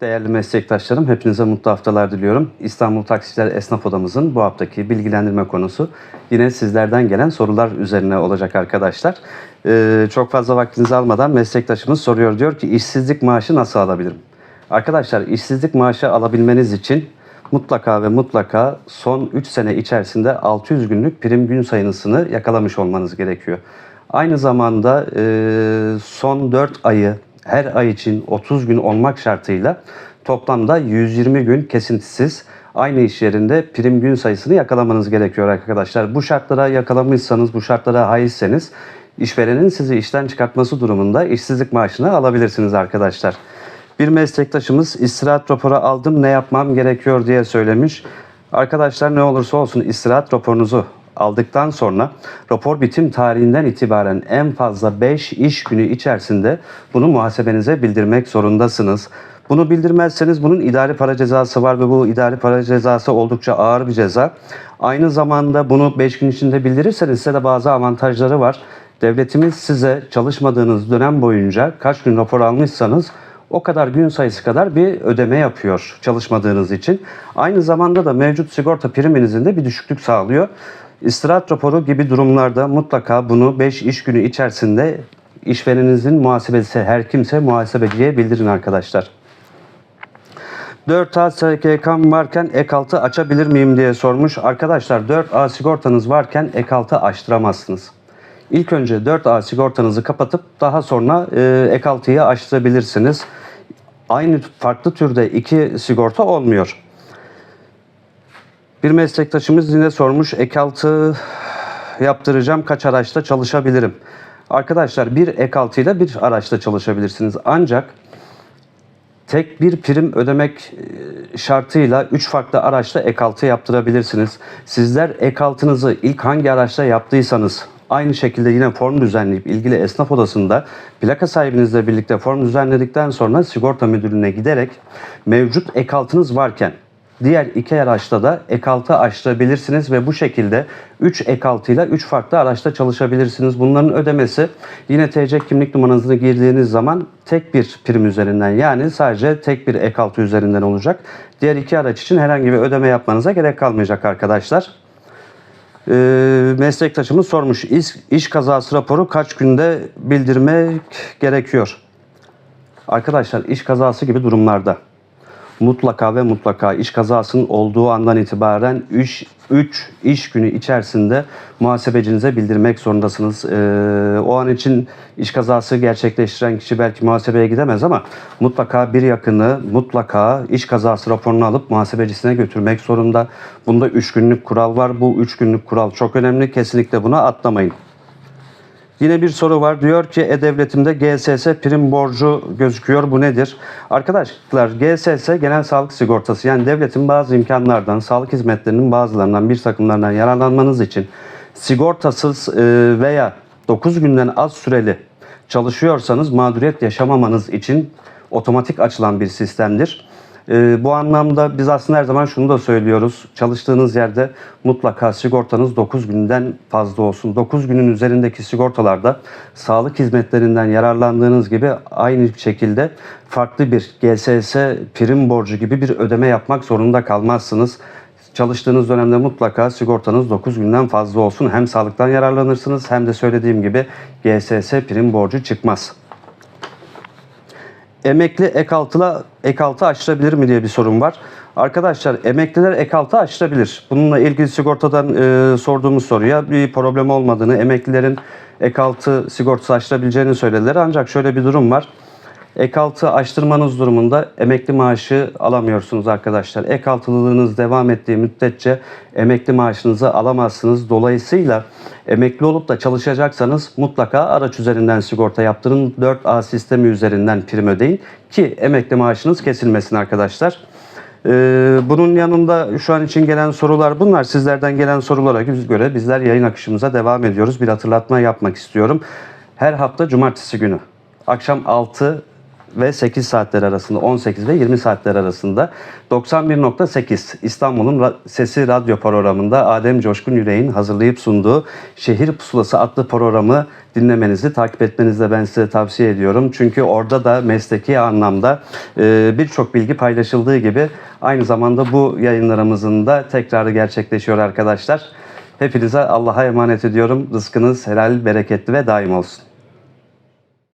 Değerli meslektaşlarım, hepinize mutlu haftalar diliyorum. İstanbul Taksiciler Esnaf Odamızın bu haftaki bilgilendirme konusu yine sizlerden gelen sorular üzerine olacak arkadaşlar. Ee, çok fazla vaktinizi almadan meslektaşımız soruyor. Diyor ki işsizlik maaşı nasıl alabilirim? Arkadaşlar işsizlik maaşı alabilmeniz için mutlaka ve mutlaka son 3 sene içerisinde 600 günlük prim gün sayısını yakalamış olmanız gerekiyor. Aynı zamanda e, son 4 ayı her ay için 30 gün olmak şartıyla toplamda 120 gün kesintisiz aynı iş yerinde prim gün sayısını yakalamanız gerekiyor arkadaşlar. Bu şartlara yakalamışsanız, bu şartlara haizseniz işverenin sizi işten çıkartması durumunda işsizlik maaşını alabilirsiniz arkadaşlar. Bir meslektaşımız istirahat raporu aldım ne yapmam gerekiyor diye söylemiş. Arkadaşlar ne olursa olsun istirahat raporunuzu aldıktan sonra rapor bitim tarihinden itibaren en fazla 5 iş günü içerisinde bunu muhasebenize bildirmek zorundasınız. Bunu bildirmezseniz bunun idari para cezası var ve bu idari para cezası oldukça ağır bir ceza. Aynı zamanda bunu 5 gün içinde bildirirseniz size de bazı avantajları var. Devletimiz size çalışmadığınız dönem boyunca kaç gün rapor almışsanız o kadar gün sayısı kadar bir ödeme yapıyor çalışmadığınız için. Aynı zamanda da mevcut sigorta priminizin de bir düşüklük sağlıyor. İstirahat raporu gibi durumlarda mutlaka bunu 5 iş günü içerisinde işvereninizin muhasebesi her kimse muhasebeciye bildirin arkadaşlar. 4A SGK'm varken ek altı açabilir miyim diye sormuş. Arkadaşlar 4A sigortanız varken ek altı açtıramazsınız. İlk önce 4A sigortanızı kapatıp daha sonra e, ek altıyı açtırabilirsiniz. Aynı farklı türde iki sigorta olmuyor. Bir meslektaşımız yine sormuş ek altı yaptıracağım kaç araçta çalışabilirim? Arkadaşlar bir ek altıyla bir araçta çalışabilirsiniz. Ancak tek bir prim ödemek e, şartıyla 3 farklı araçta ek altı yaptırabilirsiniz. Sizler ek altınızı ilk hangi araçta yaptıysanız aynı şekilde yine form düzenleyip ilgili esnaf odasında plaka sahibinizle birlikte form düzenledikten sonra sigorta müdürlüğüne giderek mevcut ek altınız varken Diğer iki araçta da ek altı açtırabilirsiniz ve bu şekilde 3 ek altıyla 3 farklı araçta çalışabilirsiniz. Bunların ödemesi yine TC kimlik numaranızı girdiğiniz zaman tek bir prim üzerinden yani sadece tek bir ek altı üzerinden olacak. Diğer iki araç için herhangi bir ödeme yapmanıza gerek kalmayacak arkadaşlar. Ee, meslektaşımız sormuş iş, iş kazası raporu kaç günde bildirmek gerekiyor? Arkadaşlar iş kazası gibi durumlarda mutlaka ve mutlaka iş kazasının olduğu andan itibaren 3 3 iş günü içerisinde muhasebecinize bildirmek zorundasınız. Ee, o an için iş kazası gerçekleştiren kişi belki muhasebeye gidemez ama mutlaka bir yakını mutlaka iş kazası raporunu alıp muhasebecisine götürmek zorunda. Bunda 3 günlük kural var. Bu 3 günlük kural çok önemli. Kesinlikle buna atlamayın. Yine bir soru var. Diyor ki E-Devletim'de GSS prim borcu gözüküyor. Bu nedir? Arkadaşlar GSS genel sağlık sigortası yani devletin bazı imkanlardan, sağlık hizmetlerinin bazılarından, bir takımlarından yararlanmanız için sigortasız e, veya 9 günden az süreli çalışıyorsanız mağduriyet yaşamamanız için otomatik açılan bir sistemdir. Ee, bu anlamda biz aslında her zaman şunu da söylüyoruz. Çalıştığınız yerde mutlaka sigortanız 9 günden fazla olsun. 9 günün üzerindeki sigortalarda sağlık hizmetlerinden yararlandığınız gibi aynı şekilde farklı bir GSS prim borcu gibi bir ödeme yapmak zorunda kalmazsınız. Çalıştığınız dönemde mutlaka sigortanız 9 günden fazla olsun. Hem sağlıktan yararlanırsınız hem de söylediğim gibi GSS prim borcu çıkmaz. Emekli ek altıla ek altı açtırabilir mi diye bir sorun var. Arkadaşlar emekliler ek altı açtırabilir. Bununla ilgili sigortadan e, sorduğumuz soruya bir problem olmadığını, emeklilerin ek altı sigortası açtırabileceğini söylediler. Ancak şöyle bir durum var. Ek altı açtırmanız durumunda emekli maaşı alamıyorsunuz arkadaşlar. Ek altılılığınız devam ettiği müddetçe emekli maaşınızı alamazsınız. Dolayısıyla emekli olup da çalışacaksanız mutlaka araç üzerinden sigorta yaptırın. 4A sistemi üzerinden prim ödeyin ki emekli maaşınız kesilmesin arkadaşlar. Ee, bunun yanında şu an için gelen sorular bunlar. Sizlerden gelen sorulara göre bizler yayın akışımıza devam ediyoruz. Bir hatırlatma yapmak istiyorum. Her hafta cumartesi günü akşam 6 ve 8 saatler arasında 18 ve 20 saatler arasında 91.8 İstanbul'un Sesi radyo programında Adem Coşkun Yüreğin hazırlayıp sunduğu Şehir Pusulası adlı programı dinlemenizi, takip etmenizi de ben size tavsiye ediyorum. Çünkü orada da mesleki anlamda e, birçok bilgi paylaşıldığı gibi aynı zamanda bu yayınlarımızın da tekrarı gerçekleşiyor arkadaşlar. Hepinize Allah'a emanet ediyorum. Rızkınız helal, bereketli ve daim olsun.